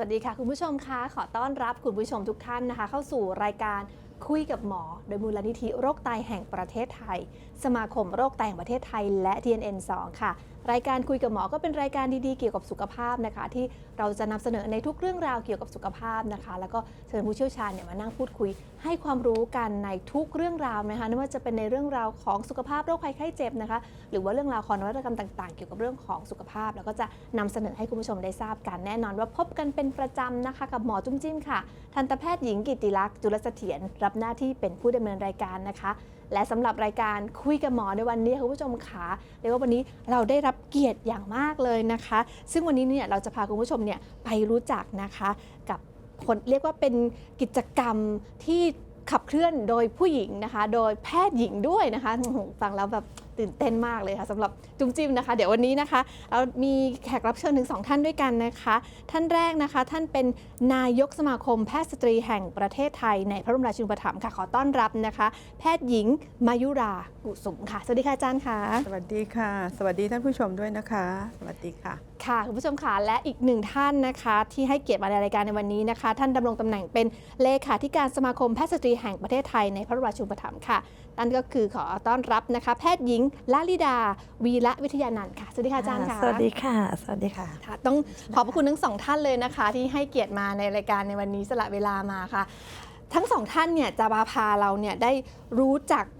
สวัสดีค่ะ คุณผู้ชมคะขอต้อนรับคุณผู้ชมทุกท่านนะคะ เข้าสู่รายการคุยกับหมอ โดยมูลนิธิโรคไตแห่งประเทศไทย สมาคมโรคไตแห่งประเทศไทย และ TNN 2 ค่ะ รายการคุยกับหมอก็เป็นรายการดีๆเกี่ยวกับสุขภาพนะคะ ที่เราจะนำเสนอในทุกเรื่องราวเกี่ยวกับสุขภาพนะคะ แล้วก็เชิญผู้เชี่ยวชาญเนี่ยมานั่งพูดคุย ให้ความรู้กันในทุกเรื่องราวนะคะไม่ว่าจะเป็นในเรื่องราวของสุขภาพโรคภัยไข้เจ็บนะคะ หรือว่าเรื่องราวของนวัตกรรมต่างๆ เกี่ยวกับเรื่องของสุขภาพ แล้วก็จะนำเสนอให้คุณผู้ชมได้ทราบกันแน่นอน ว่าพบกันเป็นประจำนะคะ กับหมอจุ้มจิ้มค่ะทันตแพทย์หญิงกิติลักษณ์จุลเสถียรรับหน้าที่เป็นผู้ดำเนินรายการนะคะ และสำหรับรายการคุยกับหมอในวันนี้คุณผู้ชมขาเรียกว่าวันนี้เราได้รับเกียรติอย่างมากเลยนะคะ ซึ่งวันนี้เนี่ยเราจะพาคุณผู้ชมเนี่ยไปรู้จักนะคะกับคนเรียกว่าเป็นกิจกรรมที่ขับเคลื่อนโดยผู้หญิงนะคะ โดยแพทย์หญิงด้วยนะคะฟังแล้วแบบ ตื่นเต้นมากเลยค่ะสำหรับจุ้มจิ้มนะคะ เดี๋ยววันนี้นะคะเรามีแขกรับเชิญถึงสองท่านด้วยกันนะคะ ท่านแรกนะคะ ท่านเป็นนายกสมาคมแพทย์สตรีแห่งประเทศไทย ในพระบรมราชูปถัมภ์ค่ะขอต้อนรับนะคะ แพทย์หญิงมายุรากุสุมค่ะสวัสดีค่ะอาจารย์ค่ะ สวัสดีค่ะ สวัสดีท่านผู้ชมด้วยนะคะ สวัสดีค่ะ ค่ะคุณผู้ชมค่ะและอีกหนึ่งท่านนะคะ ที่ให้เกียรติมาในรายการในวันนี้นะคะ ท่านดำรงตำแหน่งเป็นเลขาธิการสมาคมแพทย์สตรีแห่งประเทศไทยในพระบรมราชูปถัมภ์ค่ะ นั่นก็คือขอต้อนรับนะคะ แพทย์หญิงลลิดา วีระวิทยานันท์ค่ะ สวัสดีค่ะอาจารย์ค่ะสวัสดีค่ะ สวัสดีค่ะ ค่ะต้องขอบพระคุณทั้งสองท่านเลยนะคะ ที่ให้เกียรติมาในรายการในวันนี้สละเวลามาค่ะ ทั้งสองท่านเนี่ยจะมาพาเราเนี่ยได้รู้จักเอ่อ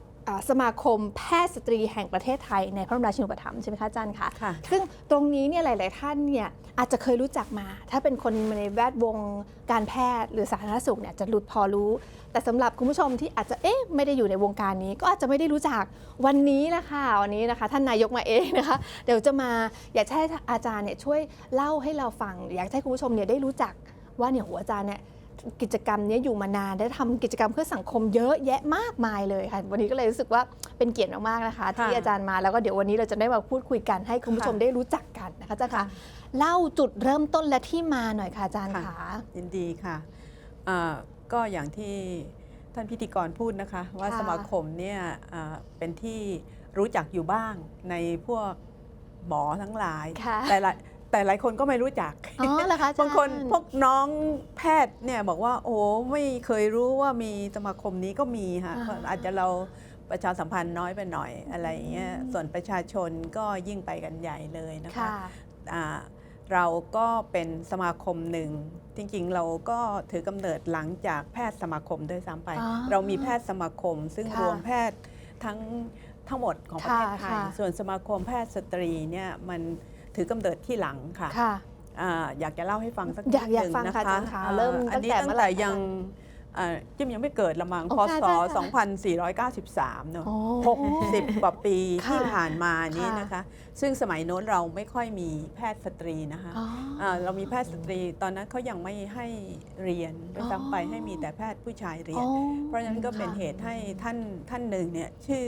สมาคมแพทย์สตรีแห่งประเทศไทยในพระบรมราชูปถัมภ์ใช่ไหมคะอาจารย์คะค่ะ ซึ่งตรงนี้เนี่ยหลาย ๆ ท่านเนี่ยอาจจะเคยรู้จักมา ถ้าเป็นคนในแวดวงการแพทย์หรือสาธารณสุขเนี่ยจะรู้พอรู้ แต่สำหรับคุณผู้ชมที่อาจจะเอ๊ะไม่ได้อยู่ในวงการนี้ ก็อาจจะไม่ได้รู้จักวันนี้นะคะวันนี้นะคะ ท่านนายกมาเองนะคะ เดี๋ยวจะมาอยากจะให้อาจารย์เนี่ยช่วยเล่าให้เราฟัง อยากให้คุณผู้ชมเนี่ยได้รู้จักว่าเนี่ยหัวอาจารย์เนี่ย กิจกรรมเนี้อยู่มานานได้ทำกิจกรรมเพื่อสังคมเยอะแยะมากมายเลยค่ะวันนี้ก็เลยรู้สึกว่าเป็นเกียรติมากๆนะคะ ที่ค่ะอาจารย์มาแล้วก็เดี๋ยววันนี้เราจะได้มาพูดคุยกันให้คุณผู้ชมค่ะได้รู้จักกันนะคะอาจารย์คะเล่าจุดเริ่มต้นและที่มาหน่อยค่ะอาจารย์ค่ะคะยินดีค่ะอ่าก็อย่างที่ท่านพิธีกรพูดนะคะ ว่าสมาคมเนี่ยอ่าเป็นที่รู้จักอยู่บ้างในพวกหมอทั้งหลายค่ะแต่ละ แต่หลายคนก็ไม่รู้จักอ๋อเหรอคะอาจารย์บางคนพวกน้องแพทย์เนี่ยบอกว่า โอ้ไม่เคยรู้ว่ามีสมาคมนี้ก็มีค่ะอ่าเพราะอาจจะเราประชาสัมพันธ์น้อยไปหน่อยอะไรอย่างเงี้ยอืมส่วนประชาชนก็ยิ่งไปกันใหญ่เลยนะคะค่ะอ่าเราก็เป็นสมาคมหนึ่ง จริงๆ เราก็ถือกำเนิดหลังจากแพทย์สมาคมด้วยซ้ำไปอ๋อเรามีแพทย์สมาคม ซึ่งค่ะรวมแพทย์ทั้งทั้งหมดของประเทศไทยค่ะค่ะส่วนสมาคมแพทย์สตรีเนี่ยมัน ถือกำเนิดที่หลังค่ะค่ะอ่าอยากจะเล่าให้ฟังสักอยากนิดอยากหนึ่งฟังนะค่ะคะอาจารย์คะอ่าเริ่มอันนี้ตั้ตั้งงแต่แต่เมื่อไหร่ยังอ่าจิ้มยังไม่เกิดละมังโอ้พค่ะศใช่ค่ะ2493 เนอะโอ้60 กว่าปีค่ะที่ผ่านมานี้ค่ะนะคะ ซึ่งสมัยโน้นเราไม่ค่อยมีแพทย์สตรีนะคะอ๋ออ่าเรามีแพทย์สตรีตอนนั้นเขายังไม่ให้เรียนด้วยซ้ำไปอ๋อให้มีแต่แพทย์ผู้ชายเรียอ๋นอเพราะฉะนั้นก็เป็นค่ะเหตุให้ท่านท่านหนึ่งเนี่ยชื่อ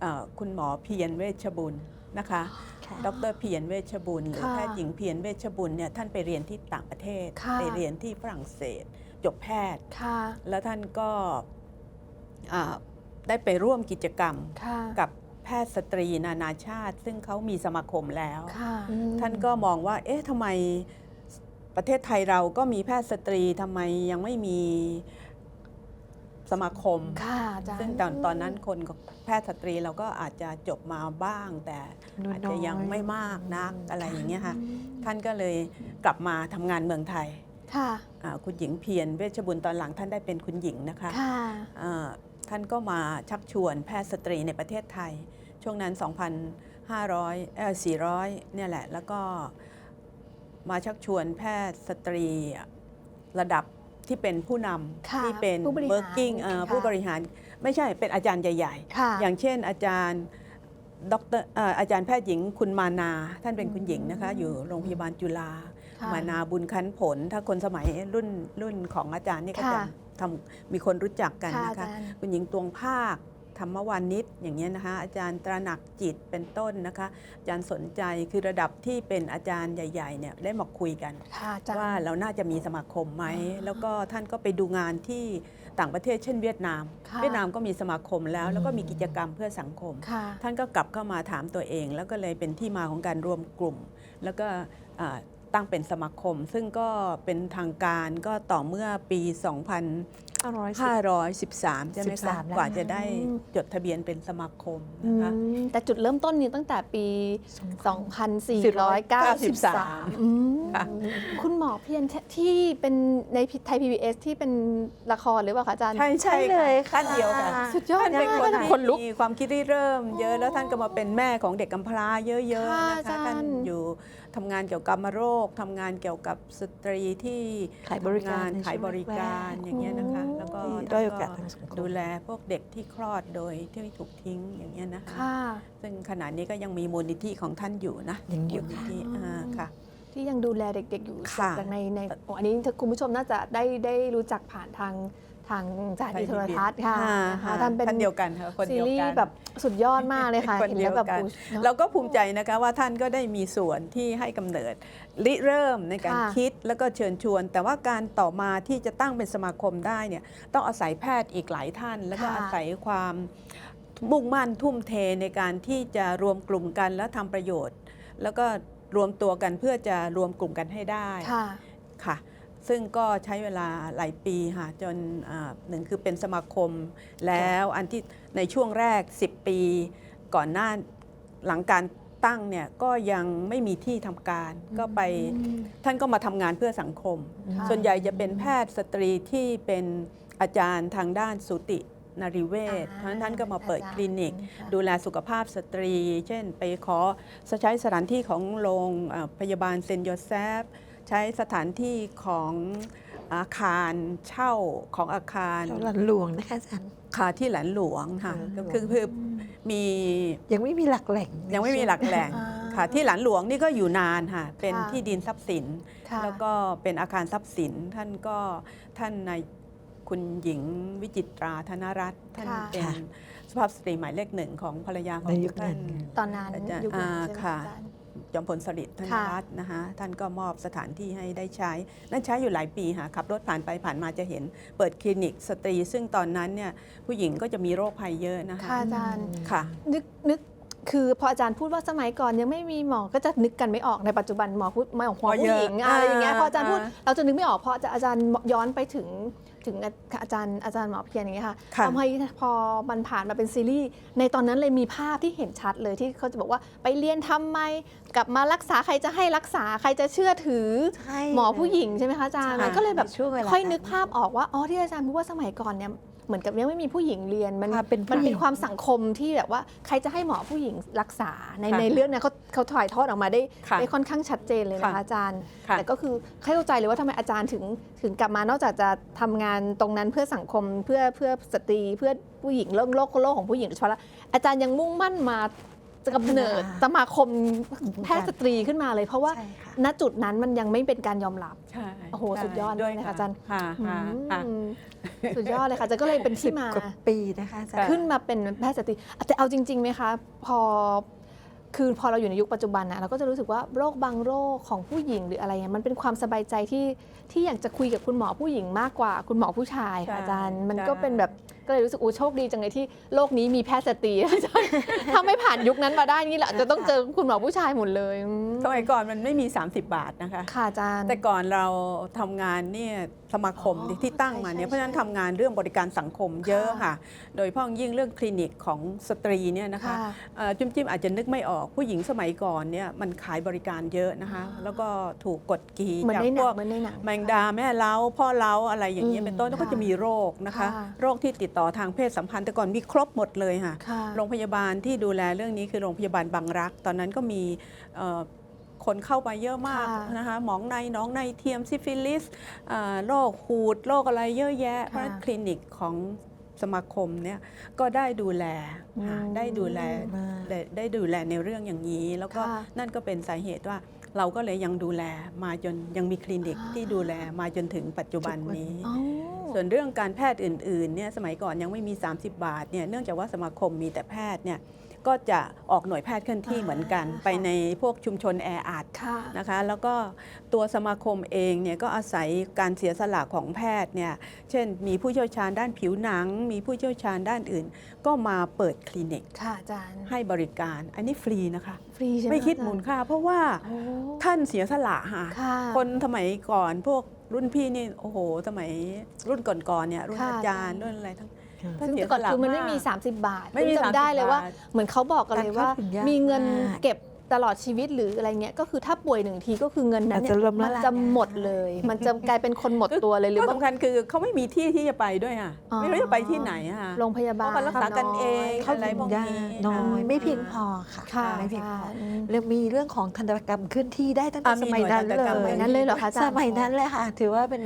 เอ่อคุณหมอเพียรเวชบุญนะคะค่ะ ดรเพียรเวชบุญหรือค่ะแพทย์หญิงเพียรเวชบุญเนี่ยท่านไปเรียนที่ต่างประเทศค่ะไปเรียนที่ฝรั่งเศส จบแพทย์ค่ะแล้วท่านก็อ่าได้ไปร่วมกิจกรรมค่ะกับแพทย์สตรีนานาชาติ ซึ่งเขามีสมาคมแล้วค่ะท่านก็มองว่า เอ๊ะทำไมประเทศไทยเราก็มีแพทย์สตรีทำไมยังไม่มี สมาคม ค่ะอาจารย์ ซึ่งตอนตอนนั้นคนกับแพทย์สตรีเราก็อาจจะจบมาบ้าง แต่ดูอาจจะยังน้อยไม่มากนักอะไรอย่างเงี้ยค่ะอืมท่านก็เลยกลับมาทำงานเมืองไทยค่ะ อ่าคุณหญิงเพียรเวชบุญตอนหลังท่านได้เป็นคุณหญิงนะคะ ค่ะ อ่าท่านก็มาชักชวนแพทย์สตรีในประเทศไทย ช่วงนั้น 2,500เอ่อ400 เนี่ยแหละ แล้วก็มาชักชวนแพทย์สตรีระดับ ที่เป็นผู้นค่ะำที่เป็นผู้บริหาร working เอ่อค่ะผู้บริหารไม่ใช่เป็นอาจารย์ใหญ่ค่ะๆอย่างเช่นอาจารย์ดรเอ่ออาจารย์แพทย์หญิงคุณมานา ท่านเป็นคุณหญิงนะคะ อยู่โรงพยาบาลจุฬาค่ะมานาบุญคันผล ถ้าคนสมัยรุ่นรุ่นของอาจารย์นี่ก็จะค่ะทำมีคนรู้จักกันค่ะนะอาคะจารย์คุณหญิงตวงภาค ธรรมวานิชอย่างเงี้ยนะคะอาจารย์ตระหนักจิตเป็นต้นนะคะอาจารย์สนใจคือระดับที่เป็นอาจารย์ใหญ่ๆเนี่ยได้มาคุยกันค่ะอาจารย์ว่าเราน่าจะมีสมาคมไหมอ่าแล้วก็ท่านก็ไปดูงานที่ต่างประเทศเช่นเวียดนามค่ะเวียดนามก็มีสมาคมแล้ว แล้วก็มีกิจกรรมเพื่อสังคมค่ะท่านก็กลับเข้ามาถามตัวเอง แล้วก็เลยเป็นที่มาของการรวมกลุ่ม แล้วก็อ่าตั้งเป็นสมาคม ซึ่งก็เป็นทางการก็ต่อเมื่อปี 2513 ใช่ไหมคะ 13แล้วกว่าจะได้อืม จดทะเบียนเป็นสมาคมอืนะคะ มแต่จุดเริ่มต้นนี่ตั้งแต่ปี2493อืมค่ะ คุณหมอเพียรที่เป็นในไทย PBS ที่เป็นละครหรือเปล่าคะอาจารย์ ใช่ใช่ใช่เลยท่านเดียวกันค่ะสุดยอดท่านเป็นคนมากที่คนลุกมีความคิดที่เริ่ม เยอะแล้วท่านก็มาเป็นแม่ของเด็กกำพร้าเยอะๆค่ะนะอาจาคะรย์ ท่านอยู่ ทำงานเกี่ยวกับมโรคทำงานเกี่ยวกับสตรีที่ขายบริการทำงนในขายช่วงบริการแรกๆอย่างเงี้ยนะคะอืมแล้วก็ที่ด้อยโอกาสทางสังคม ดูแลพวกเด็กที่คลอดโดยที่ถูกทิ้งอย่างเงี้ยนะคะ ค่ะ ซึ่งขณะนี้ก็ยังมีมูลนิธิของท่านอยู่นะยังอยู่ มูลนิธิค่ะอ่าค่ะ ที่ยังดูแลเด็กๆอยู่ค่ะจากในในโอ้อันนี้ถ้าคุณผู้ชมน่าจะได้ได้รู้จักผ่านทาง ทางสถานีโทรทัศน์ค่ะอ่านะคะค่ะท่านเป็นท่านเดียวกันค่ะคนซีเดียวรีกัส์นแบบสุดยอดมากเลยค่ะคนเห็นเดีแล้ยววแบบกัน อุ๊ยเนอะ เราก็ภูมิใจนะคะว่าท่านก็ได้มีส่วนที่ให้กำเนิดริเริ่มในการค่ะคิดแล้วก็เชิญชวน แต่ว่าการต่อมาที่จะตั้งเป็นสมาคมได้เนี่ยต้องอาศัยแพทย์อีกหลายท่าน แล้วก็ค่ะอาศัยความมุ่งมั่นทุ่มเทในการที่จะรวมกลุ่มกันและทำประโยชน์ แล้วก็รวมตัวกันเพื่อจะรวมกลุ่มกันให้ได้ค่ะ ค่ะ ซึ่งก็ใช้เวลาหลายปีค่ะจนอ่าหนึ่งคือเป็นสมาคม แล้วอันที่ในช่วงแรก 10 ปีก่อนหน้าหลังการตั้งเนี่ยก็ยังไม่มีที่ทำการก็ไปท่านก็มาทำงานเพื่อสังคมค่ะส่วนใหญ่จะเป็นแพทย์สตรีที่เป็นอาจารย์ทางด้านสูตินรีเวชอ่าเพราะฉะนั้นท่านก็มาเปิดอาจารย์คลินิกค่ะดูแลสุขภาพสตรี เช่นไปขอใช้สถานที่ของโรงเอ่อพยาบาลเซนต์โยเซฟ ใช้สถานที่ของอาคารเช่าของอาคารเราหลันหลวงนะคะอาจารย์ ค่ะที่แหลนหลวงค่ะหลานหลวงก็คือคือมียังไม่มีหลักแหล่งยังไม่มีหลักแหล่งอ่า ค่ะที่หลานหลวงนี่ก็อยู่นานค่ะเป็นค่ะ ที่ดินทรัพย์สิน ค่ะ แล้วก็เป็นอาคารทรัพย์สินท่านก็ท่านนายคุณหญิงวิจิตราธนรัตน์ท่านค่ะ เป็นสุภาพสตรีหมายเลขหนึ่งของภรรยาของในยุคนั้ท่าน น ตอนนั้นอาจารย์ยุคนั้นอ่าใช่ไหมค่ะ อาจารย์ จอมพลสฤษดิ์ธนค่ะรัตน์นะคะท่านก็มอบสถานที่ให้ได้ใช้ นั่นใช้อยู่หลายปีค่ะขับรถผ่านไปผ่านมาจะเห็น เปิดคลินิกสตรี ซึ่งตอนนั้นเนี่ยผู้หญิงก็จะมีโรคภัยเยอะนะคะค่ะอาจารย์ค่ะ นึกนึกคือพออาจารย์พูดว่าสมัยก่อนยังไม่มีหมอ ก็จะนึกกันไม่ออกในปัจจุบันหมอพูดหมอของหมอเยผู้อะหญิงอะไรอย่างเงี้ยอ่าพออาจารย์พูดอ่าเราจะนึกไม่ออกเพราะอาจารย์ย้อนไปถึง ถึงอาจารย์อาจารย์หมอเพียรอย่างเงี้ยค่ะค่ะทำให้พอมันผ่านมาเป็นซีรีส์ในตอนนั้นเลยมีภาพที่เห็นชัดเลยที่เขาจะบอกว่าไปเรียนทำไมกลับมารักษาใครจะให้รักษาใครจะเชื่อถือใช่หมอผู้หญิงใช่ไหมคะอาจารย์ใช่มันก็เลยแบบในช่วงเวลาค่อยนึกภาพออกว่าอ๋อที่อาจารย์พูดว่าสมัยก่อนเนี่ย เหมือนกับยังไม่มีผู้หญิงเรียนมันค่ะเป็นมันผู้หญิเป็นงความสังคมที่แบบว่าใครจะให้หมอผู้หญิงรักษาในค่ะในเรื่องเนี้เขาเขาถ่ายทอดออกมาได้ค่ะได้ค่อนข้างชัดเจนเลยนะคะค่ะอาจารย์ ค่ะแต่ก็คือเข้าใจเลยว่าทำไมอาจารย์ถึงถึงกลับมานอกจากจะทำงานตรงนั้นเพื่อสังคมเพื่อเพื่อสตรีเพื่อผู้หญิงโลกโลกโลกของผู้หญิงโดยเฉพาะแล้วอาจารย์ยังมุ่งมั่นมา จะกำเนิดสมาคมแพทย์สตรีขึ้นมาเลย เพราะว่าใช่ค่ะณจุดนั้นมันยังไม่เป็นการยอมรับใช่โอ้โหใช่สุดยอดด้วยเลยค่ะค่ะอาจารย์ค่ะค่ะค่ะอืมสุดยอดเลยค่ะอาจะก็เลยเป็นที่มากว่าปีนะคะอาจารย์ขึ้นมาเป็นแพทย์สตรีแต่เอาจริงๆไหมคะ พอคือพอเราอยู่ในยุคปัจจุบันนะเราก็จะรู้สึกว่าโรคบางโรคของผู้หญิงหรืออะไรเงี้ยมันเป็นความสบายใจที่ที่อยากจะคุยกับคุณหมอผู้หญิงมากกว่าคุณหมอผู้ชายค่ะใช่อาจารย์มันใช่ก็เป็นแบบ ก็เลยรู้สึกโอ้โชคดีจังเลยที่โลกนี้มีแพทย์สตรีอาจารย์ถ้าไม่ผ่านยุคนั้นมาได้นี่แหละจะต้องเจอคุณหมอผู้ชายหมดเลยอืมสมัยก่อนมันไม่มี 30 บาทนะคะ ค่ะอาจารย์ แต่ก่อนเราทำงานเนี่ยสมาคมอ๋อที่ตั้งมาเนี่ยใช่เพราะฉะนั้นทำงานเรื่องบริการสังคมเยอะค่ะโดยเฉพาะอย่างยิ่งเรื่องคลินิกของสตรีเนี่ยนะคะค่ะ เอ่อจุ้มจิ้มอาจจะนึกไม่ออกผู้หญิงสมัยก่อนเนี่ยมันขายบริการเยอะนะคะอ่าแล้วก็ถูกกดขี่เหมือนจากในหพนัวงก เหมือนในหนัง แมงดาแม่เล้าพ่อเล้าอะไรอย่างเงี้ยอืมเป็นต้นแล้วก็ค่ะจะมีโรคนะคะ ค่ะโรคที่ติดต่อทางเพศสัมพันธ์แต่ก่อนมีครบหมดเลยค่ะค่ะ โรงพยาบาลที่ดูแลเรื่องนี้คือโรงพยาบาลบางรัก ตอนนั้นก็มีเอ่อคนเข้าไปเยอะมากค่ะนะคะหมองในหน้องในเทียมซิฟิลิสเอ่อโรคหูดโรคอะไรเยอะแยะเพราะฉะนั้นคลินิกของสมาคมเนี่ยก็ได้ดูแลค่ะอืมได้ดูแลมากได้ได้ดูแลในเรื่องอย่างนี้ แล้วก็ค่ะนั่นก็เป็นสาเหตุว่า เราก็เลยยังดูแลมาจนยังมีคลินิกอ่าที่ดูแลมาจนถึงปัจจุบันนี้อ๋อส่วนเรื่องการแพทย์อื่นๆเนี่ยสมัยก่อนยังไม่มี 30 บาทเนี่ยเนื่องจากว่าสมาคมมีแต่แพทย์เนี่ย ก็จะออกหน่วยแพทย์เคลื่อนที่อ่าเหมือนกันค่ะไปในพวกชุมชนแออัดค่ะนะคะ แล้วก็ตัวสมาคมเองเนี่ยก็อาศัยการเสียสละของแพทย์เนี่ยเช่น มีผู้เชี่ยวชาญด้านผิวหนัง มีผู้เชี่ยวชาญด้านอื่น ก็มาเปิดคลินิกค่ะอาจารย์ให้บริการอันนี้ฟรีนะคะฟรีใช่ไหมไม่คิดอาจารย์มูลค่า เพราะว่าโอ้ท่านเสียสละค่ะค่ะคนสมัยก่อนพวกรุ่นพี่นี่โอ้โห สมัยรุ่นก่อนๆเนี่ยรุ่นค่ะอาจารย์อาจารย์รุ่นอะไรทั้งค่ะท่าน ซึ่งเสียแต่ก่อนสละคือมันไม่มีาก30 บาทไม่มีจำได้30เลยว่าบาทเหมือนเขาบอกกันเลยว่าการเข้าถึงยากมีเงินมากเก็บตลอดชีวิตหรืออะไรเงี้ยก็คือถ้าป่วยหนึ่งทีก็คือเงินนั้นเนี่อาจยจะล้มละมันลายจะหมดเลย มันจะกลายเป็นคนหมดตัวเลยหรือข้อว่าสำคัญคือเขาไม่มีที่ที่จะไปด้วยค่ะอ๋อไม่รู้จะไปที่ไหนอะค่ะโรงพยาบาลเพราะเขารักษากันเองเข้าอะไรถึงพวกยานี้กน้อยอ่าไม่เพียงพอค่ะค่ะไม่เพียงพออาจารย์อืมเรื่องมีเรื่องของทันตกรรมเคลื่อนที่ได้ตั้งแต่อ่ามีสมัยนั้นหน่วยทันตกรรมเลยสมัยนั้นเลยเหรอคะอาจารย์สมัยนั้นเลยค่ะ ถือว่าเป็น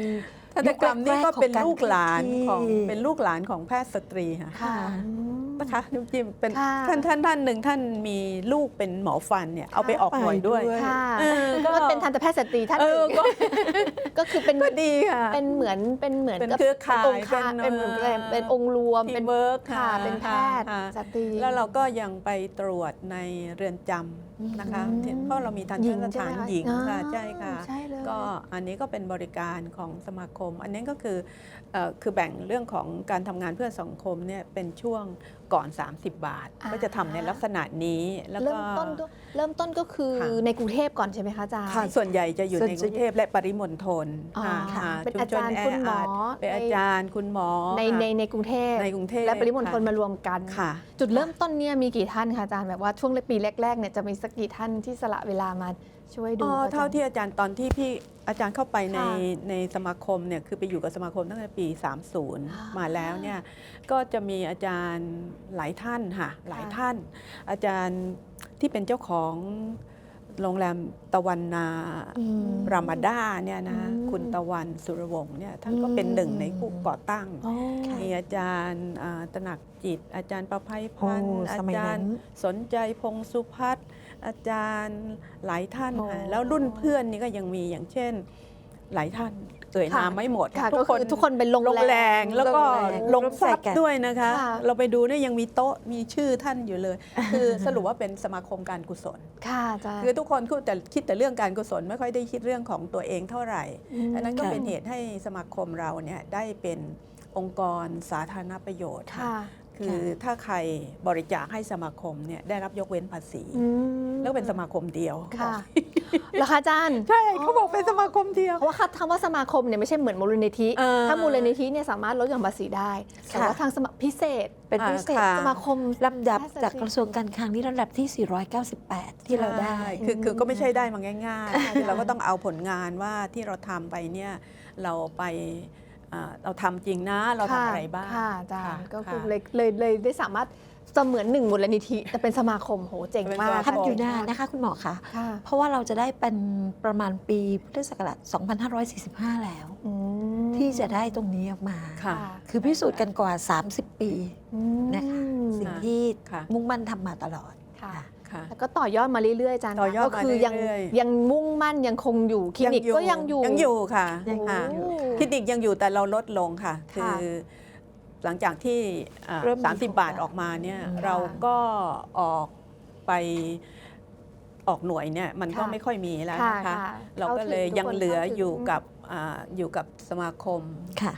ทันตกรรมนี่ก็เป็นลูกหลานของยุคแรกๆของการเคลื่อนที่เป็นลูกหลานของแพทย์สตรีค่ะค่ะอืมนะคะนุกจิมเป็นค่ะท่านท่านท่านหนึ่งท่านมีลูกเป็นหมอฟันเนี่ยเอาไปออกหน่วยด้วยไปด้วยค่ะเออก็ก็เป็นทันตแพทย์สตรีท่านเอหอนึ่งก็ก็คือเป็นก็ดีค่ะเป็นเหมือนเป็นเหมือนเป็นกับเครือข่ายองค์ค่ะเป็เป็นนเหมือนเอ่อเป็นองค์รวมทีเป็นมเวิร์กค่ะเป็นแพทย์ค่ะสตรีแล้วเราก็ยังไปตรวจในเรือนจำ นะคะอืมเพราะเรามีทันหตญิงสใช่ถานไหมคะหญิงค่ะอ่าใช่ค่ะใช่เลยก็อันนี้ก็เป็นบริการของสมาคม อันนี้ก็คือเอ่อคือแบ่งเรื่องของการทำงานเพื่อสังคมเนี่ยเป็นช่วง ก่อน 30 บาทอ่าก็จะทำในลักษณะนี้แล้วก็เริ่มต้นก็เริ่มต้นก็คือค่ะในกรุงเทพก่อนใช่ไหมคะอาจารย์ค่ะส่วนใหญ่จะอยู่ส่วนในกรุงเทพและปริมณฑลอ๋อค่ะค่ะค่ะเป็นชุมอาชจารย์คุณหมอแเป็นอาจารย์คุณหมอในค่ะในในกรุงเทพในกรุงเทพและปริมณฑลค่ะมารวมกันค่ะ จุดเริ่มต้นเนี่ยมีกี่ท่านคะอาจารย์แบบว่าช่วงปีแรกๆเนี่ยจะมีสักกี่ท่านที่สละเวลามา ช่วยดูอ๋อประจำเท่าที่อาจารย์ตอนที่พี่อาจารย์เข้าไปในค่ะในสมาคมเนี่ยคือไปอยู่กับสมาคมตั้งแต่ปีอ่า30 มาแล้วเนี่ยก็จะมีอาจารย์หลายท่านค่ะหลายค่ะท่าน อาจารย์ที่เป็นเจ้าของ โรงแรมตะวันนาอืม รามาด้าเนี่ยนะอืมคุณตะวันสุรวงศ์เนี่ยท่านก็เป็นหนึ่งในผู้ก่อตั้ง อ๋อมีอาจารย์อ่าตระหนักจิต อาจารย์ประภัยพันธ์โอ้อาสมัยจารนั้นย์สนใจพงสุพัฒน์อาจารย์หลายท่านโอ้ ค่ะแล้วรุ่นเพื่อนนี่ก็ยังมีอย่างเช่นหลายท่าน เอ่ยค่ะนามไม่หมดค่ะทุก็กคนคือทุกคนเป็นลงลงแรง แล้วก็ลลงงแรงทรัพย์ร่วมใจกันด้วยนะคะค่ะเราไปดูเนี่ยยังมีโต๊ะมีชื่อท่านอยู่เลย คือสรุปว่าเป็นสมาคมการกุศลค่ะอาจารย์คือทุกคนคิดแต่คิดแต่เรื่องการกุศลไม่ค่อยได้คิดเรื่องของตัวเองเท่าไหร่มอันนั้นก็ค่ะเป็นเหตุให้สมาคมเราเนี่ยได้เป็นองค์กรสาธารณประโยชน์ค่ะ คือถ้าใครบริจาคให้สมาคมเนี่ยได้รับยกเว้นภาษีอืมแล้วเป็นสมาคมเดียวค่ะเหรอคะอาจารย์ใช่เขาบอกเป็นสมาคมเดียวเพราะว่าคำว่าสมาคมเนี่ยไม่ใช่เหมือนมูลนิธิเออถ้ามูลนิธิเนี่ยสามารถลดหย่อนภาษีได้แต่ค่ะว่าทางสมัครพิเศษเป็นพิเศษค่ะสมาคมลำดับแพทย์สตรีจากกระทรวงการคลังที่ลำดับที่ 498 ที่เราได้ใช่คือคือก็ไม่ใช่ได้มาง่ายๆคือเราก็ต้องเอาผลงานว่าที่เราทำไปเนี่ยเราไปอ่า เราทำจริงนะ เราทำอะไรบ้างค่ะอาจารย์ค่ะก็คือค่ะเลยเลยเลยได้สามารถเสมือนหนึ่งมูลนิธิแต่เป็นสมาคมโหเจ๋งเป็นมาสกมาคมทำอยู่นานนะคะ คุณหมอคะค่ะเพราะว่าเราจะได้เป็นประมาณปีพุทธศักราช2545 แล้วอืมที่จะได้ตรงนี้ออกมาค่ะคือพิสูจน์กันกว่า 30 ปีอืมนะคะสิ่งค่ะที่ค่ะมุ่งมั่นทำมาตลอดค่ะ ค่ะ แล้วก็ต่อยอดมาเรื่อยๆอาจารย์ต่อยอดก็คือยังมาเรื่อยๆ ยังมุ่งมั่นยังคงอยู่คลินิกก็ยังอยู่ยังอยู่ค่ะยังค่ะอยู่คลินิกยังอยู่แต่เราลดลงค่ะ คืค่ะอหลังจากที่อ่าเริ่มมีสามสิบบาทโครงการออกมาเนี่ยอืมเราก็ออกไปออกหน่วยเนี่ยมันก็ค่ะ ไม่ค่อยมีแล้วค่ะนะคะค่ะเราก็เลยข้าถึยังเหลือทุกคนอยู่เข้าถึงกับอ่าอยู่กับสมาคมค่ะ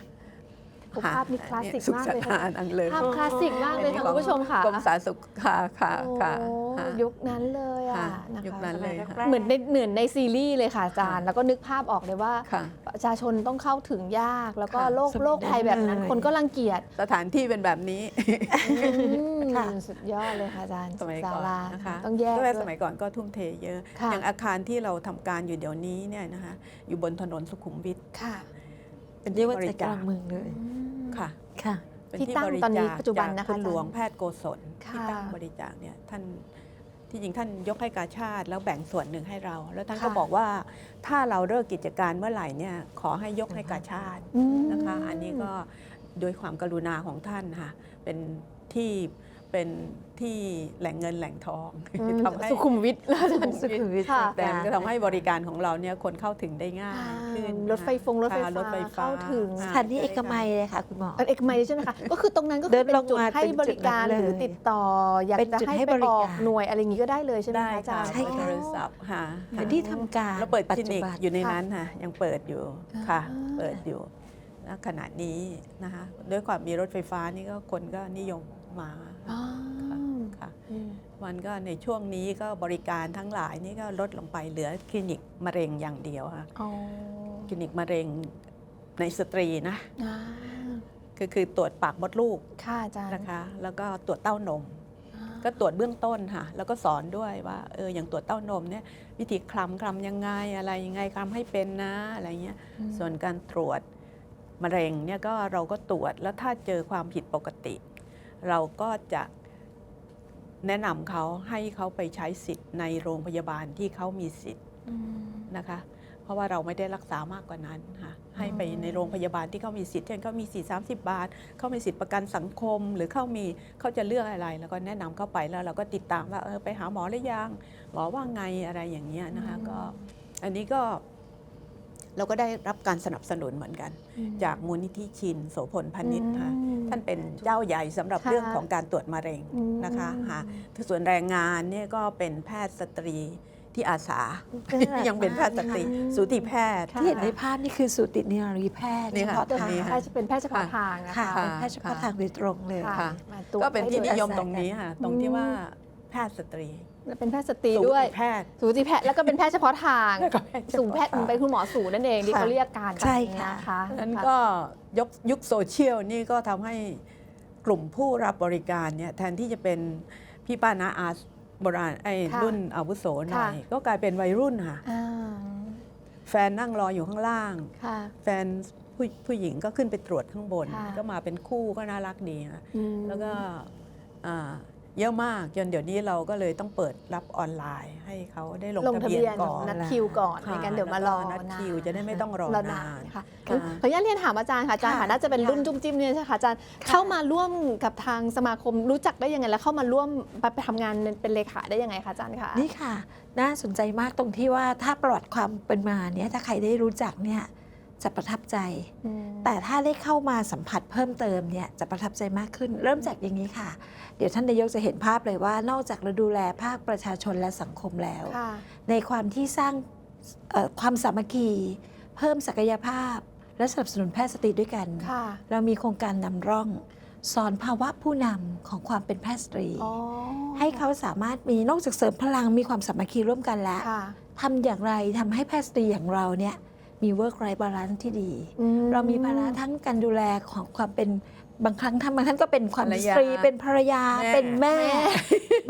โอ้ภาพนี้คลาสสิกสุขมากสเลยนาค่ะนอังเลยภาพคลาสสิกมากเลยค่ะคุณผู้ชมค่ะ กรมสาธารณสุขค่ะค่ะค่ะ โอ้ค่ะ ยุคนั้นเลยอะค่ะนะคะยุคนั้นเลยค่ะ เหมือนในเหมือนในซีรีส์เลยค่ะอาจารย์ แล้วก็นึกภาพออกเลยว่า ค่ะ ประชาชนต้องเข้าถึงยากแล้วก็ค่ะโรคสมัยโรคภัยแบบนั้น นั้นเลย คนก็รังเกียจสถานที่เป็นแบบนี้อืมค่ะสุดยอดเลยค่ะอาจารย์สมัยศาก่อนลานะคะต้องแยกด้วยด้วย สมัยก่อนก็ทุ่มเทเยอะ ค่ะ อย่างอาคารที่เราทำการอยู่เดี๋ยวนี้เนี่ยนะคะอยู่บนถนนสุขุมวิทค่ะเป็นเรียกว่าใจกลางเมืองเลยค่ะ ค่ะ เป็นที่ตั้งตอนนี้ปัจจุบันนะคะจากคุณหลวงอาจารย์แพทย์โกศลที่ค่ะ ตั้งบริจาคเนี่ยท่าน ที่จริงท่านยกให้กาชาติแล้วแบ่งส่วนหนึ่งให้เรา แล้วท่านก็ค่ะบอกว่าถ้าเราเลิกกิจการเมื่อไหร่เนี่ยขอให้ยกให้กาชาติอืมนะคะ อันนี้ก็โดยความกรุณาของท่านค่ะเป็นที่ เป็นที่แหล่งเงินแหล่งทองอืมทำให้สุขุมวิทแล้วอาจารย์สุขุมวิทค่ะแต่มันก็ทำให้บริการของเราเนี่ยคนเข้าถึงได้ง่ายอ่าขึ้นรถไฟฟงรถไฟค่ะฟ้ารถไฟฟ้าเข้าถึงอ่สถานีเอกมัยเลยค่ะคุณหมออันเอกมัยใช่ไหมคะก็คือตรงนั้นก็คืเดิอนเป็นลงจุดมาให้เป็นบจุดริการนั้นเลยหรือติดต่อ อยากเป็นจะจุดให้ให้ไปบริอการอกหน่วยอะไรอย่างนี้ก็ได้เลยใช่ไหมได้คะอาจาค่ะรย์ใช่โทค่ะรศัพท์ค่ะเป็นที่ทำการแล้วเปิดคปัจลิจุนิกบันอยู่ในนั้นค่ะยังเปิดอยู่ค่ะอ่าเปิดอยู่ณขณะนี้นะคะด้วยความมีรถไฟฟ้านี่ก็คนก็นิยมมาอ๋อ ค่ะอืมมันก็ในช่วงนี้ก็บริการทั้งหลายนี่ก็ลดลงไปเหลือคลินิกมะเร็งอย่างเดียวค่ะอ๋อคลินิกมะเร็งในสตรีนะอ่าก็คือตรวจปากมดลูกค่ะอาจารย์นะคะ แล้วก็ตรวจเต้านมอ่าก็ตรวจเบื้องต้นค่ะ แล้วก็สอนด้วยว่าเอออย่างตรวจเต้านมเนี่ยวิธีคลำคลำยังไงอะไรยังไงคลำให้เป็นนะอะไรเงี้ยอืมส่วนการตรวจมะเร็งเนี่ยก็เราก็ตรวจแล้วถ้าเจอความผิดปกติ เราก็จะแนะนำเขาให้เขาไปใช้สิทธิ์ในโรงพยาบาลที่เขามีสิทธิ์อืมนะคะ เพราะว่าเราไม่ได้รักษามากกว่านั้นค่ะให้ไปในโรงพยาบาลที่เขามีสิทธิ์เช่นเขามีสิทธิ์30 บาท เขามีสิทธิ์ประกันสังคม หรือเขามีเขาจะเลือกอะไร แล้วก็แนะนำเข้าไปแล้วเราก็ติดตามว่าเออไปหาหมอหรือยังหมอว่าไงอะไรอย่างเงี้ยนะคะก็อันนี้ก็ เราก็ได้รับการสนับสนุนเหมือนกัน จากมูลนิธิชินโสพลพนิษฐ์ค่ะอืมท่านเป็นเจ้าใหญ่สำหรับค่ะเรื่องของการตรวจมะเร็งอืมนะคะค่ะส่วนแรงงานเนี่ยก็เป็นแพทย์สตรีที่อาสายังเป็นแพทย์สตรีสูติแพทย์ค่ะที่เห็นในภาพนี่คือสูตินิรีแพทย์นี่เฉค่ะพาะเป็นทางนี่แพทย์เป็นแพทย์เฉพาะทางนะค่ะคะเป็นแพทย์เฉพาะทางโดยตรงเลยค่ะค่ะมาตรวจก็เป็นที่นิยมให้โดยตรงนี้ค่ะตรงที่ว่าแพทย์สตรี และเป็นแพทย์สตรีสูด้วยติแพทย์ สูติแพทย์แล้วก็เป็นแพทย์เฉพาะทาง แล้วก็แพทย์เฉพาะสูงแพทย์ทางเป็นคุณหมอสูนั่นเองที่ค่ะ เขาเรียกกันใช่ค่ะนะคะนั้นก็ยกยุคโซเชียลนี่ก็ทำให้กลุ่มผู้รับบริการเนี่ยแทนที่จะเป็นพี่ป้านาอาโบราณไอ้ค่ะรุ่นอาวุโสหน่อยค่ะก็กลายเป็นวัยรุ่นค่ะ อ่าแฟนนั่งรออยู่ข้างล่าง ค่ะ แฟนผู้ผู้หญิงก็ขึ้นไปตรวจข้างบน ค่ะ ก็มาเป็นคู่ก็น่ารักดีค่ะ อืม แล้วก็อ่า เยอะมากจนเดี๋ยวนี้เราก็เลยต้องเปิดรับออนไลน์ให้เขาได้ลงลงทะทะเบียเบีนยนก่อนนัดคิวก่อนค่ะไม่งั้นเดี๋ยวมารอแล้วก็นัดคิวจะได้ไม่ต้องรอรอนานค่ะค่ะขออนุญาตเรียนถามอาจารย์ค่ะอาจารย์ค่ะค่ะน่าจะเป็นค่ะรุ่นจุ้มจิ้มเนี่ยใช่ไหมคะอาจารย์เข้ามาร่วมกับทางสมาคมรู้จักได้ยังไงแล้วเข้ามาร่วมไปทำงานเป็นเลขาได้ยังไงคะอาจารย์คะนี่ค่ะ น่าสนใจมากตรงที่ว่าถ้าประวัติความเป็นมาเนี่ยถ้าใครได้รู้จักเนี่ย จะประทับใจอืมแต่ถ้าได้เข้ามาสัมผัสเพิ่มเติมเนี่ยจะประทับใจมากขึ้น เริ่มจากอย่างนี้ค่ะ เดี๋ยวท่านนายกจะเห็นภาพเลยว่านอกจากเราดูแลภาคประชาชนและสังคมแล้วค่ะในความที่สร้างเอ่อความสามัคคี เพิ่มศักยภาพ และสนับสนุนแพทย์สตรีด้วยกันค่ะเรามีโครงการนำร่อง สอนภาวะผู้นำของความเป็นแพทย์สตรีอ๋อให้เขาสามารถมีนอกจากเสริมพลังมีความสามัคคีร่วมกันแล้วค่ะทำอย่างไรทำให้แพทย์สตรีอย่างเราเนี่ย มี work life balance ที่ดีอืเรามีภาระทั้งการดูแลของความเป็นบางครั้งท่านบางท่านก็เป็นความภรรสยาตรีเป็นภรรยาแม่เป็นแม่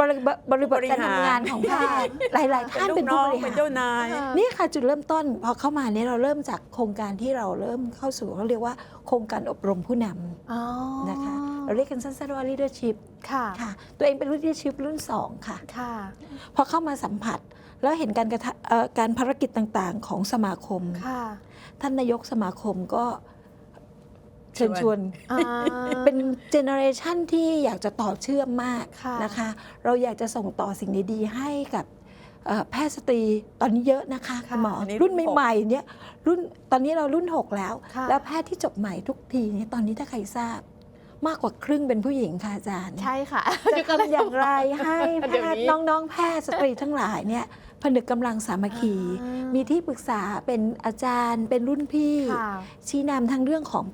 บริบทบริบทการบริหารทำงานของแพทย์หลายๆเป็นท่านลูเป็นกผู้น้องบริเป็นหารเจ้านายค่ะนี่ค่ะจุดเริ่มต้นพอเข้ามาเนี่ยเราเริ่มจากโครงการที่เราเริ่มเข้าสู่เขาเรียกว่าโครงการอบรมผู้นำอ๋อนะคะเราเรียกกันสั้นๆว่า leadership ค่ะค่ะตัวเองเป็น leadership รุ่น 2 ค่ะค่ะพอเข้ามาสัมผัส แล้วเห็นการกระทะเอ่อการภารกิจต่างๆ ของสมาคมค่ะท่านนายกสมาคมก็เชิญชวนอ่าเป็นเจเนอเรชันที่อยากจะต่อเชื่อมมากค่ะนะคะ เราอยากจะส่งต่อสิ่งดีๆให้กับเอ่อแพทย์สตรีตอนนี้เยอะนะคะค่ะคุณหมออันนี้รุ่นรุ่นหกใหม่ๆเนี่ยรุ่นตอนนี้เรารุ่น 6 แล้วค่ะแล้วแพทย์ที่จบใหม่ทุกทีเนี่ยตอนนี้ถ้าใครทราบ มากกว่าครึ่งเป็นผู้หญิงค่ะอาจารย์ ใช่ค่ะจะทำอย่างไรให้แพเดี๋ยวทย์นี้น้องๆ แพทย์สตรีทั้งหลายเนี่ย ผนึกกำลังสามัคคี อ่ามีมีที่ปรึกษาเป็นอาจารย์ เป็นรุ่นพี่ ค่ะ ชี้นำทั้งเรื่องของ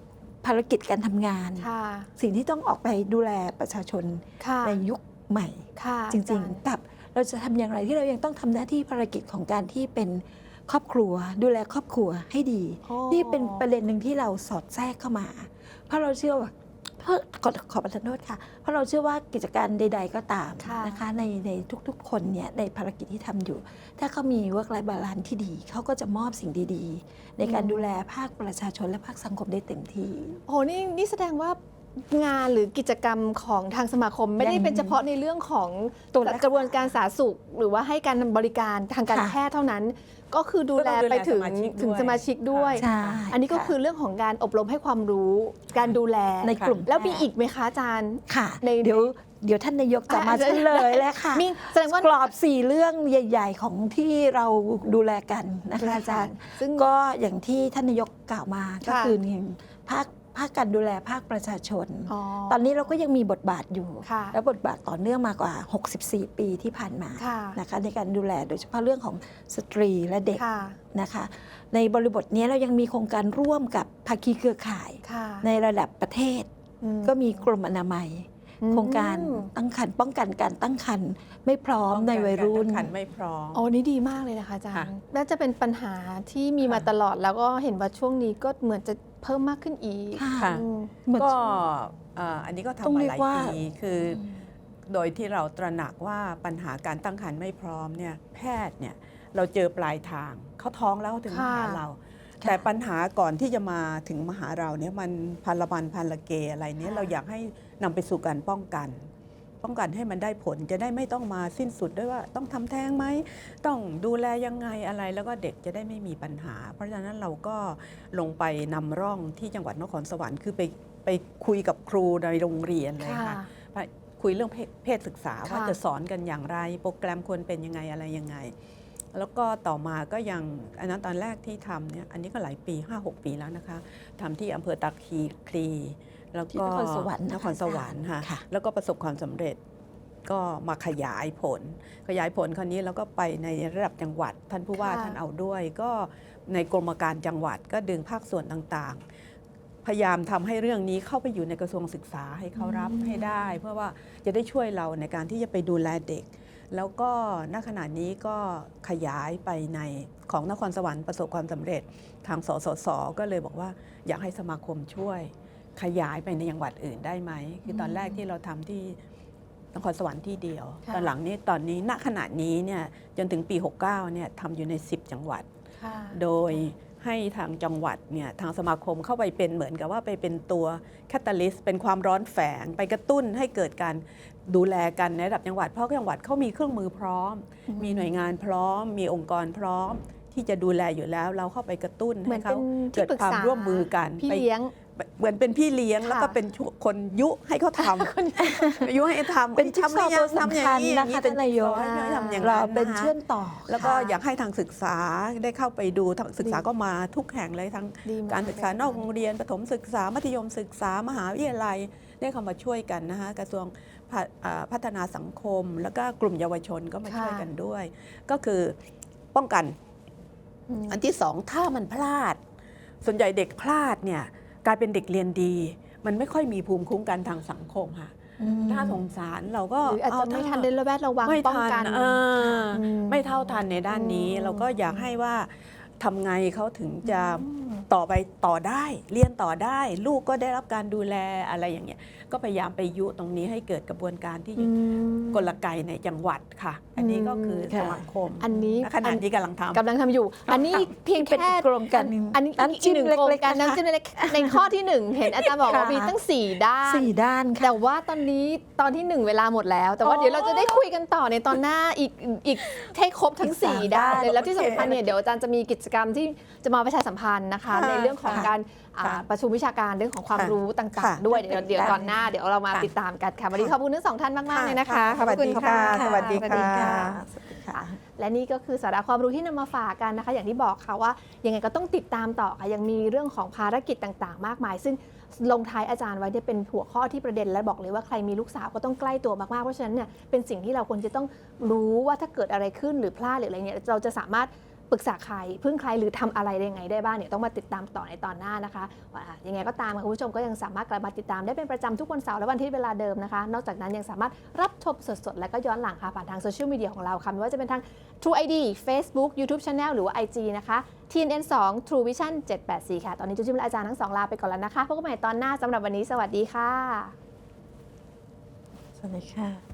ภารกิจการทำงาน ค่ะสิ่งที่ต้องออกไปดูแลประชาชนค่ะในยุคใหม่ ค่ะจริง ๆ กับเราจะทำอย่างไรที่เรายังต้องทำหน้าที่ภารกิจของการที่เป็นครอบครัว ดูแลครอบครัวให้ดีโอ้ นี่เป็นประเด็นหนึ่งที่เราสอดแทรกเข้ามา เพราะเราเชื่อว่าเพ ราะขอขอประทานโทษค่ะ เพราะเราเชื่อว่ากิจการใด ๆ ก็ตามค่ะนะคะในในทุกๆ คนเนี่ยในภารกิจที่ทำอยู่ ถ้าเขามี work life balance ที่ดีเขาก็จะมอบสิ่งดี ๆ ในการดูแลภาคประชาชนและภาคสังคมได้เต็มที่โอ้โหนี่นี่แสดงว่า งานหรือกิจกรรมของทางสมาคม ไม่ได้ยังเป็นเฉพาะในเรื่องของตัวรักษากระบวนการสาธารณสุข หรือว่าให้การบริการทางการค่ะแพทย์เท่านั้น ก็คือดูแลก็ต้องดูแลไปถึงสมาชิกถึงด้วยสมาชิกด้วยใช่อันนี้ก็ะคือเรื่องของการอบรมให้ความรู้การดูแลในกลุ่ม แล้วมีพทย์อีกไหมคะอาจารย์ค่ะในเดี๋ยวเดี๋ยวท่านนายกจะมาอะเฉลยแล้วค่ะมีแสดงว่ากรอบสี่เรื่องใหญ่ ๆ ของที่เราดูแลกันนะคะอาจารย์ ซึ่งก็อย่างที่ท่านนายกกล่าวมาก็ค่ะคือหนึ่งภาค ภาคการดูแลภาคประชาชนอ๋อตอนนี้เราก็ยังมีบทบาทอยู่ค่ะและบทบาทต่อเนื่องมากว่า 64 ปีที่ผ่านมาค่ะนะคะในการดูแลโดยเฉพาะเรื่องของสตรีและเด็กค่ะนะคะในบริบทนี้เรายังมีโครงการร่วมกับภาคีเครือข่ายค่ะในระดับประเทศอืก็มีกรมอนามัย โครงการอืมตั้งครรภ์ป้องกันการตั้งครรภ์ไม่พร้อมในวัยรุ่นขันไม่พร้อมโอ้นี่ดีมากเลยนะคะอาจารค่ะย์น่าจะเป็นปัญหาที่มีมาค่ะตลอดแล้วก็เห็นว่าช่วงนี้ก็เหมือนจะเพิ่มมากขึ้นอีกค่ะค่ะอืมเหมือนก็เอ่ออันนี้ก็ต้องทำมาเรียหกลายว่าปีคืออโดยที่เราตระหนักว่าปัญหาการตั้งครรภ์ไม่พร้อมเนี่ยแพทย์เนี่ยเราเจอปลายทางเขาท้องแล้วเขาถึงมาค่ะหาเราค่ะ แต่ปัญหาก่อนที่จะมาถึงมาหาเราเนี่ยมันพันละมันพันละเกอะไรเนี่ยค่ะเราอยากให้นำไปสู่การป้องกัน ป้องกันให้มันได้ผลจะได้ไม่ต้องมาสิ้นสุดด้วยว่าต้องทำแท้งไหมต้องดูแลยังไงอะไรแล้วก็เด็กจะได้ไม่มีปัญหา เพราะฉะนั้นเราก็ลงไปนำร่องที่จังหวัดนครสวรรค์คือไปไปคุยกับครูในโรงเรียนเลยค่ะค่ะไปคุยเรื่องเพศเพศศึกษาว่าค่ะจะสอนกันอย่างไร โปรแกรมควรเป็นยังไงอะไรยังไง แล้วก็ต่อมาก็ยังอันนั้นตอนแรกที่ทำเนี่ยอันนี้ก็หลายปี 5-6 ปีแล้วนะคะทำที่อำเภอตาคีคลีแล้วที่ก็นครสวรรค์นะคะนครสวรรค์ค่ะค่ะแล้วก็ประสบความสำเร็จก็มาขยายผล ขยายผลคราวนี้แล้วก็ไปในระดับจังหวัด ท่านผู้ว่าค่ะท่านเอาด้วย ก็ในกรมการจังหวัดก็ดึงภาคส่วนต่างๆ พยายามทำให้เรื่องนี้เข้าไปอยู่ในกระทรวงศึกษาให้เขารับให้ได้ เพื่อว่าจะได้ช่วยเราในการที่จะไปดูแลเด็ก แล้วก็ณขณะนี้ก็ขยายไปในของนครสวรรค์ประสบความสำเร็จ ทางสสสก็เลยบอกว่าอยากให้สมาคมช่วย ขยายไปในจังหวัดอื่นได้ไหมคือตอนแรกที่เราทำที่นครสวรรค์ที่เดียวค่ะตอนหลังนี้ตอนนี้ณขณะนี้เนี่ยจนถึงปี 69เนี่ยทำอยู่ใน 10 จังหวัดค่ะโดยให้ทางจังหวัดเนี่ยทางสมาคมเข้าไปเป็นเหมือนกับว่าไปเป็นตัวแคตตาลิสต์เป็นความร้อนแฝงไปกระตุ้นให้เกิดการ ดูแลกันในระดับจังหวัด เพราะจังหวัดเขามีเครื่องมือพร้อมอืมมีหน่วยงานพร้อม มีองค์กรพร้อม ที่จะดูแลอยู่แล้ว เราเข้าไปกระตุ้นเหมืให้อนเขาเป็นที่เกิดปรึกความษาร่วมมือกันพี่ไปเลี้ยงเหมือนเป็นพี่เลี้ยงค่ะแล้วก็เป็นคนยุให้เขาทำยุให้ทำเป็นจิ๊กทำซอว์ตัวทำอย่าสำคังญนี้นะคะเป็ท่านนายกจิ๊ซอว์ให้ทำอย่างเรานั้นเป็นนะคะเชื่อมต่อ แล้วก็ค่ะอยากให้ทางศึกษาได้เข้าไปดูทางศึกษาก็มาทุกแห่งเลยทั้งดีมการศึกษานอกโรงเรียนประถมศึกษามัธยมศึกษามหาวิทยาลัยได้เข้ามาช่วยกันนะคะกระทรวง พะอ่าพัฒนาสังคม แล้วก็กลุ่มเยาวชนก็มาช่วยกันด้วย ก็คือป้องกันอืมอันที่สองถ้ามันพลาด ส่วนใหญ่เด็กพลาดเนี่ยกลายเป็นเด็กเรียนดี มันไม่ค่อยมีภูมิคุ้มกันทางสังคมค่ะน่าสงสารเราก็หรืออาจจะไม่เทันได้ระแวดระวังไม่ป้องทันกันเอออืมไม่เท่าทันในด้านนี้อืมเราก็อยากให้ว่าทำไงเขาถึงจะอืมต่อไปต่อได้ เรียนต่อได้ ลูกก็ได้รับการดูแลอะไรอย่างเงี้ย ก็พยายามไปยุตรงนี้ให้เกิดกระบวนการที่อืมกลไกในจังหวัดค่ะ อันนี้ก็คือค่ะสมาคม อันนี้และขณะนี้กำลังทำกำลังทำอยู่ อันนี้เพียงเป็นแค่โครงการหนึ่งอันนี้น้ำจิ้มอีกหนึ่งโครงเล็กๆการนะคะน้ำจิ้มเล็กๆในข้อที่หนึ่งเห็นอาจารย์บอกว่าค่ะมีตั้งสี่ด้านสี่ด้านค่ะแต่ว่าตอนนี้ตอนที่หนึ่งเวลาหมดแล้ว แต่ว่าอ๋อเดี๋ยวเราจะได้คุยกันต่อในตอนหน้าอีกอีกให้ครบทั้งอีกสาม4ด้านเลยด้านแล้วที่โอเคสำคัญเนี่ยเดี๋ยวอาจารย์จะมีกิจกรรมที่จะมาประชาสัมพันธ์นะคะค่ะในเรื่องของค่ะการอ่าค่ะ ประชุมวิชาการเรื่องของความค่ะรู้ต่างค่ะๆด้วย เดี๋ยวเดี๋ยวค่ะตอนหน้าเดี๋ยวเรามาค่ะติดตามกันค่ะวันนี้ขอบคุณทั้งสองท่านมากๆเลยนะคะค่ะขอบคุณสวัสดีค่ะค่ะสวัสดีค่ะสวัสดีค่ะและนี่ก็คือสาระความรู้ที่นำมาฝากกันนะคะ อย่างที่บอกค่ะว่ายังไงก็ต้องติดตามต่อค่ะยังมีเรื่องของภารกิจต่างๆ มากมาย ซึ่งลงท้ายอาจารย์ไว้เนี่ยเป็นหัวข้อที่ประเด็นและบอกเลยว่าใครมีลูกสาวก็ต้องใกล้ตัวมากๆเพราะฉะนั้นเนี่ยเป็นสิ่งที่เราควรจะต้องรู้ว่าถ้าเกิดอะไรขึ้นหรือพลาดหรืออะไรเนี่ยเราจะสามารถ ปรึกษาใครพึ่งใครหรือทำอะไรยังไงได้บ้างเนี่ยต้องมาติดตามต่อในตอนหน้านะคะว่ายังไงก็ตามคุณผู้ชมก็ยังสามารถกลับมาติดตามได้เป็นประจำทุกวันเสาร์และวันอาที่เวลาเดิมนะคะ นอกจากนั้นยังสามารถรับชมสดๆ และก็ย้อนหลังค่ะผ่านทางโซเชียลมีเดียของเราค่ะไม่ว่าจะเป็นทาง True ID Facebook YouTube Channel หรือว่า IG นะคะ TNN 2 True Vision 784 ค่ะ ตอนนี้จุ๊จิมและอาจารย์ทั้งสองลาไปก่อนแล้วนะคะพบกันใหม่ตอนหน้าสำหรับวันนี้ สวัสดีค่ะ สวัสดีค่ะ